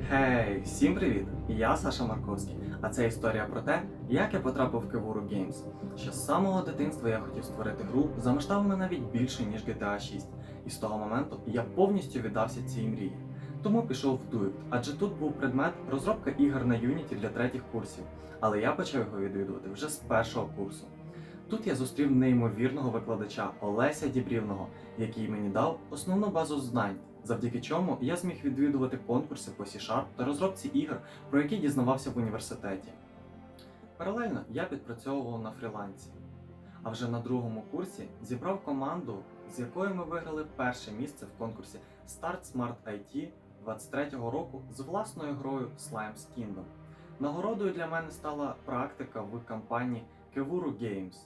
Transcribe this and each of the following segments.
Гей, всім привіт! Я Саша Марковський, а це історія про те, як я потрапив в Кевуру Games. Ще з самого дитинства я хотів створити гру за масштабами навіть більше, ніж GTA 6. І з того моменту я повністю віддався цій мрії. Тому пішов в Duet, адже тут був предмет розробка ігор на Unity для третіх курсів, але я почав його відвідувати вже з першого курсу. Тут я зустрів неймовірного викладача Олеся Дібрівного, який мені дав основну базу знань, завдяки чому я зміг відвідувати конкурси по C-Sharp та розробці ігор, про які дізнавався в університеті. Паралельно я підпрацьовував на фрілансі. А вже на другому курсі зібрав команду, з якою ми виграли перше місце в конкурсі Start Smart IT 23-го року з власною грою Slime's Kingdom. Нагородою для мене стала практика в компанії Kevuru Games,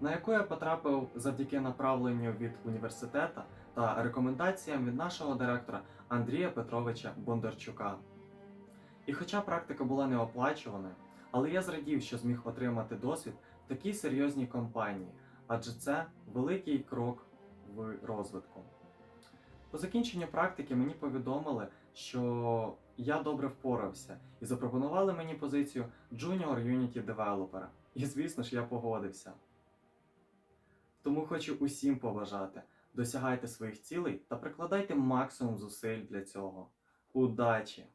на яку я потрапив завдяки направленню від університету та рекомендаціям від нашого директора Андрія Петровича Бондарчука. І хоча практика була неоплачуваною, але я зрадів, що зміг отримати досвід в такій серйозній компанії, адже це великий крок в розвитку. По закінченню практики мені повідомили, що я добре впорався і запропонували мені позицію Junior Unity Developer. І звісно ж я погодився. Тому хочу усім побажати: досягайте своїх цілей та прикладайте максимум зусиль для цього. Удачі!